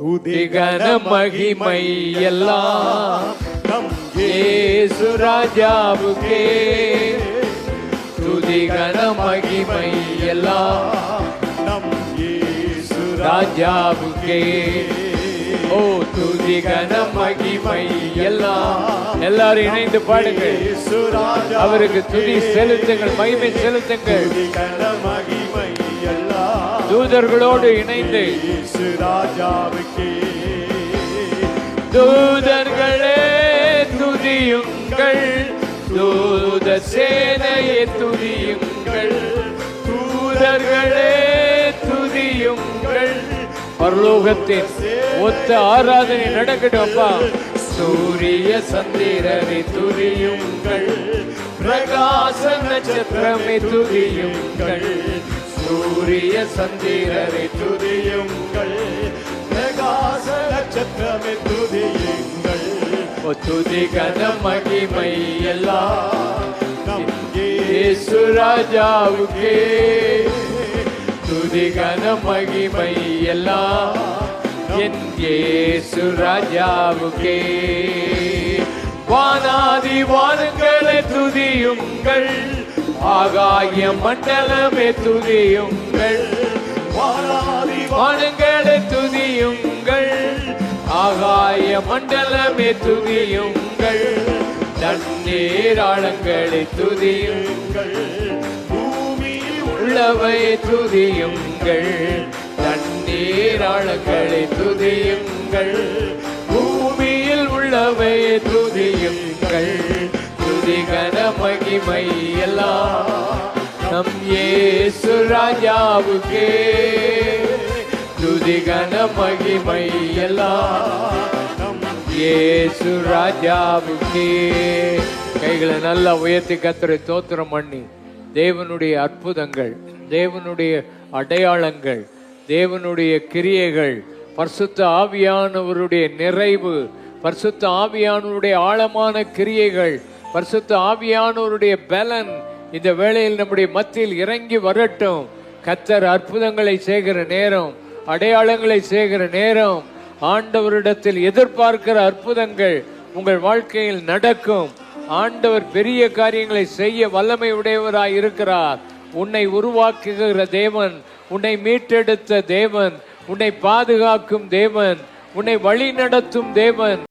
துதிகன மகிமை எல்லாம் நம் ராஜாவுக்கே. துதிகன மகிமை எல்லாம் நம் இயேசு ராஜாவுக்கே. ஓ துதிகன மகிமை எல்லாம் எல்லாரும் இணைந்து பாடுங்கள். அவருக்கு துதி செலுத்துங்கள் மகிமை செலுத்துங்கள். மகிமை தூதர்களோடு இணைந்து ராஜாவுக்கே தூதர்களே துதியுங்கள். தூத சேனையே துதியுங்கள். தூதர்களே துதியுங்கள். பரலோகத்தின் ஒத்த ஆராதனை நடக்கட்டும் அப்பா. சூரிய சந்திரனை துதியுங்கள். பிரகாச நட்சத்திரமே துதியுங்கள். சூரிய சந்திரரை துதியுங்கள். பிரகாச நட்சத்திரமே துதியுங்கள். ஓ துதிகன மகிமை எல்லாம் நம் இயேசு ராஜாவுக்கே. துதிகன மகிமை எல்லாம் என் இயேசு ராஜாவுக்கே. வானாதி வானங்களை துதியுங்கள். ஆகாய மண்டலமே துதியுங்கள். வாராதி துதியுங்கள். ஆகாய மண்டலமே துதியுங்கள். தண்ணீராளங்களை துதியுங்கள். பூமியில் உள்ளவை துதியுங்கள் தண்ணீராளங்களை துதியுங்கள். பூமியில் உள்ளவை துதியுங்கள். மகிமை எல்லாம் நம் ஏசு ராஜாவுக்கே துதிகன மகிமை எல்லாம் நம் ராஜாவுக்கே. கைகளை நல்லா உயர்த்தி கத்துரை தோத்திரம் பண்ணி தேவனுடைய அற்புதங்கள் தேவனுடைய அடையாளங்கள் தேவனுடைய கிரியைகள் பரிசுத்த ஆவியானவருடைய நிறைவு பரிசுத்த ஆவியானவருடைய ஆழமான கிரியைகள் பரிசுத்த ஆவியானோருடைய பலன் இந்த வேளையில் நம்முடைய மத்தியில் இறங்கி வரட்டும். கத்தர் அற்புதங்களை செய்கிற நேரம் அடையாளங்களை செய்கிற நேரம். ஆண்டவரிடத்தில் எதிர்பார்க்கிற அற்புதங்கள் உங்கள் வாழ்க்கையில் நடக்கும். ஆண்டவர் பெரிய காரியங்களை செய்ய வல்லமை உடையவராய் இருக்கிறார். உன்னை உருவாக்குகிற தேவன் உன்னை மீட்டெடுத்த தேவன் உன்னை பாதுகாக்கும் தேவன் உன்னை வழி நடத்தும் தேவன்.